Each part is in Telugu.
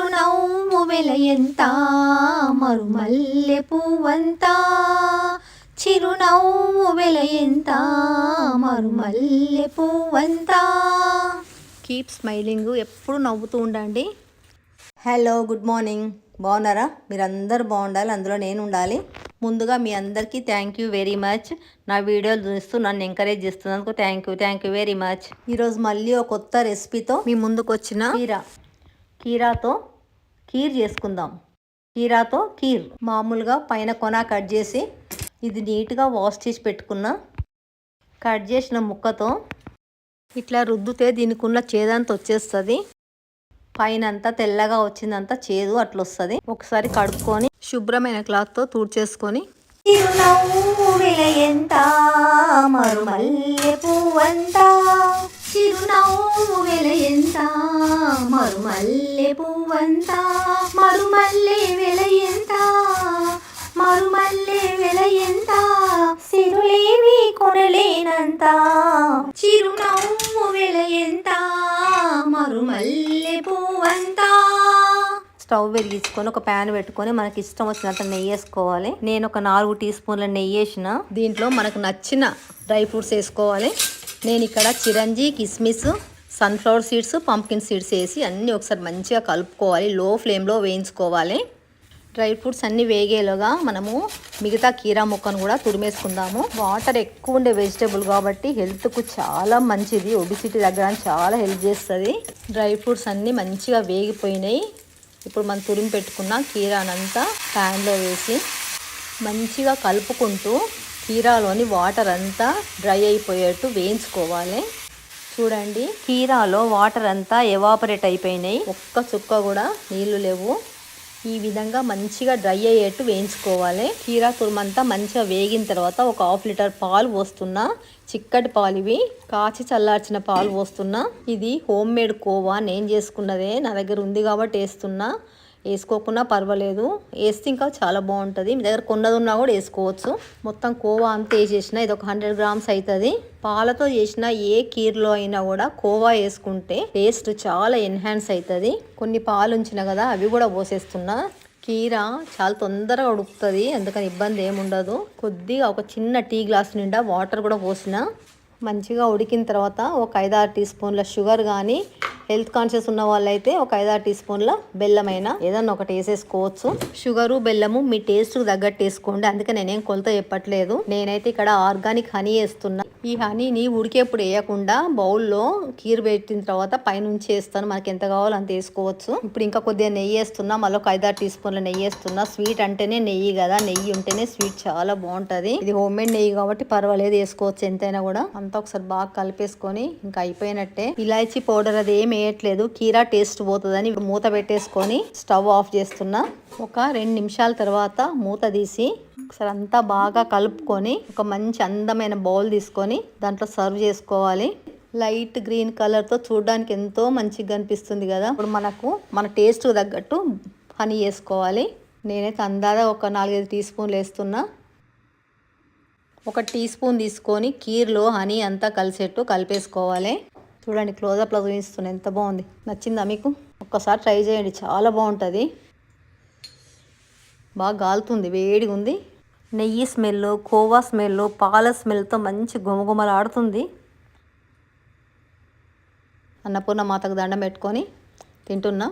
చిరునవ్వు వెలయంత మరుమల్లె పువ్వంత. చిరునవ్వు వెలయంత మరుమల్లె పువ్వంత. కీప్ స్మైలింగ్ ఎప్పుడు నవ్వుతూ ఉండండి. హలో గుడ్ మార్నింగ్ బాగున్నారా? మీరందరూ బాగుండాలి అందులో నేను ఉండాలి. ముందుగా మీ అందరికీ థ్యాంక్ యూ వెరీ మచ్ నా వీడియోలు చూస్తూ నన్ను ఎంకరేజ్ చేస్తున్నందుకు thank you thank you very much ఈరోజు మళ్ళీ ఒక కొత్త రెసిపీతో మీ ముందుకు వచ్చిన కీరా. కీరాతో కీర్ చేసుకుందాం. కీరాతో కీర్ మామూలుగా పైన కొన కట్ చేసి ఇది నీట్గా వాష్ చేసి పెట్టుకున్నా కట్ చేసిన ముక్కతో ఇట్లా రుద్దుతే దీనికి ఉన్న చేదంతా వచ్చేస్తుంది. పైన అంతా తెల్లగా వచ్చిందంతా చేదు అట్లా వస్తుంది ఒకసారి కడుక్కొని శుభ్రమైన క్లాత్తో తుడిచేసుకొని చిరునవ్వు మరుమల్లె పువ్వంతా. చిరునవ్వు మరుమల్లె పువ్వంత మరుమల్లె వెలయంత మరుమల్లె వెలయంత సిరులేవి కొనలేనంత? చిరునవ్వు వెలయంత మరుమల్లె పువ్వంత? స్టవ్ వెలిగించుకొని ఒక ప్యాన్ పెట్టుకొని మనకి ఇష్టం వచ్చినంత నెయ్యి వేసుకోవాలి. నేను ఒక నాలుగు టీ స్పూన్ల నెయ్యి వేసిన. దీంట్లో మనకు నచ్చిన డ్రై ఫ్రూట్స్ వేసుకోవాలి. నేను ఇక్కడ చిరంజీ కిస్మిస్ సన్ఫ్లవర్ సీడ్స్ పంప్కిన్ సీడ్స్ వేసి అన్నీ ఒకసారి మంచిగా కలుపుకోవాలి. లో ఫ్లేమ్లో వేయించుకోవాలి. డ్రై ఫ్రూట్స్ అన్నీ వేగేలోగా మనము మిగతా కీరా ముక్కను కూడా తురిమేసుకుందాము. వాటర్ ఎక్కువ ఉండే వెజిటేబుల్ కాబట్టి హెల్త్కు చాలా మంచిది. ఒబిసిటీ దగ్గర చాలా హెల్ప్ చేస్తుంది. డ్రై ఫ్రూట్స్ అన్నీ మంచిగా వేగిపోయినాయి. ఇప్పుడు మనం తురిమి పెట్టుకున్న కీరానంతా ప్యాన్లో వేసి మంచిగా కలుపుకుంటూ కీరాలోని వాటర్ అంతా డ్రై అయిపోయేట్టు వేయించుకోవాలి. చూడండి కీరాలో వాటర్ అంతా ఎవాపరేట్ అయిపోయినాయి. ఒక్క చుక్క కూడా నీళ్ళు లేవు. ఈ విధంగా మంచిగా డ్రై అయ్యేట్టు వేయించుకోవాలి. కీరా తురుమంతా మంచిగా వేగిన తర్వాత ఒక హాఫ్ లీటర్ పాలు పోస్తున్నా. చిక్కటి పాలు ఇవి కాచి చల్లార్చిన పాలు పోస్తున్నా. ఇది హోమ్ మేడ్ కోవా. నేను చేసుకున్నదే నా దగ్గర ఉంది కాబట్టి వేస్తున్నా. వేసుకోకున్నా పర్వాలేదు. వేస్తే ఇంకా చాలా బాగుంటుంది. మీ దగ్గర కొన్నది ఉన్నా కూడా వేసుకోవచ్చు. మొత్తం కోవా అంతా వేసేసిన ఇది ఒక హండ్రెడ్ గ్రామ్స్ అవుతుంది పాలతో చేసిన ఏ కీర్లో అయినా కూడా కోవా వేసుకుంటే టేస్ట్ చాలా ఎన్హాన్స్ అవుతుంది కొన్ని పాలు ఉంచిన కదా అవి కూడా పోసేస్తున్నా. కీర చాలా తొందరగా ఉడుకుతుంది. అందుకని ఇబ్బంది ఏముండదు. కొద్దిగా ఒక చిన్న టీ గ్లాస్ నిండా వాటర్ కూడా పోసిన. మంచిగా ఉడికిన తర్వాత ఒక ఐదారు టీ స్పూన్ల షుగర్ కానీ హెల్త్ కాన్షియస్ ఉన్న వాళ్ళైతే ఒక ఐదారు టీ స్పూన్ల బెల్లమైనా ఏదన్నా ఒకటి వేసేసుకోవచ్చు. షుగరు బెల్లము మీ టేస్ట్ తగ్గట్టు వేసుకోండి. అందుకే నేనేం కొలత చెప్పట్లేదు. నేనైతే ఇక్కడ ఆర్గానిక్ హనీ వేస్తున్నా. ఈ హనీని ఉడికేప్పుడు వేయకుండా బౌల్లో కీరు పెట్టిన తర్వాత పైనుంచి వేస్తాను. మనకి ఎంత కావాలో అంత వేసుకోవచ్చు. ఇప్పుడు ఇంకా కొద్దిగా నెయ్యి వేస్తున్నా. మళ్ళీ ఒక ఐదారు టీ స్పూన్ల నెయ్యి వేస్తున్నా. స్వీట్ అంటేనే నెయ్యి కదా. నెయ్యి ఉంటేనే స్వీట్ చాలా బాగుంటుంది. ఇది హోమ్ మేడ్ నెయ్యి కాబట్టి పర్వాలేదు. వేసుకోవచ్చు ఎంతైనా కూడా. అంతా ఒకసారి బాగా కలిపేసుకొని ఇంకా అయిపోయినట్టే. ఇలాచీ పౌడర్ అది ఏం వేయట్లేదు. కీరా టేస్ట్ పోతుందని మూత పెట్టేసుకొని స్టవ్ ఆఫ్ చేస్తున్నా. ఒక రెండు నిమిషాల తర్వాత మూత తీసి ఒకసారి అంతా బాగా కలుపుకొని ఒక మంచి అందమైన బౌల్ తీసుకొని దాంట్లో సర్వ్ చేసుకోవాలి. లైట్ గ్రీన్ కలర్తో చూడడానికి ఎంతో మంచిగా అనిపిస్తుంది కదా. ఇప్పుడు మనకు మన టేస్ట్ తగ్గట్టు హనీ వేసుకోవాలి. నేనైతే అందాదా ఒక నాలుగైదు టీ స్పూన్లు వేస్తున్నా. ఒక టీ స్పూన్ తీసుకొని కీర్లో హనీ అంతా కలిసేట్టు కలిపేసుకోవాలి. చూడండి క్లోజప్లో చూపిస్తున్నా ఎంత బాగుంది. నచ్చిందా మీకు? ఒక్కసారి ట్రై చేయండి చాలా బాగుంటుంది. బాగా గాలుతుంది వేడిగా ఉంది. నెయ్యి స్మెల్ కోవా స్మెల్ పాల స్మెల్తో మంచి గుమగుమలాడుతుంది అన్నపూర్ణ మాతకు దండం పెట్టుకొని తింటున్నా.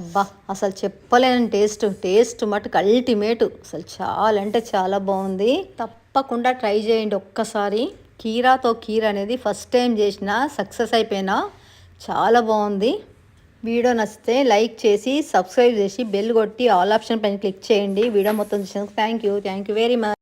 అబ్బా అసలు చెప్పలేని టేస్ట్ టేస్ట్ మటుకు అల్టిమేట్ అసలు చాలా అంటే చాలా బాగుంది. తప్పకుండా ట్రై చేయండి ఒక్కసారి. కీరాతో కీర అనేది ఫస్ట్ టైం చేసిన సక్సెస్ అయిపోయినా చాలా బాగుంది. వీడియో నచ్చితే లైక్ చేసి సబ్స్క్రైబ్ చేసి బెల్ కొట్టి ఆల్ ఆప్షన్ పైన క్లిక్ చేయండి. వీడియో మొత్తం చూసినందుకు thank you thank you very much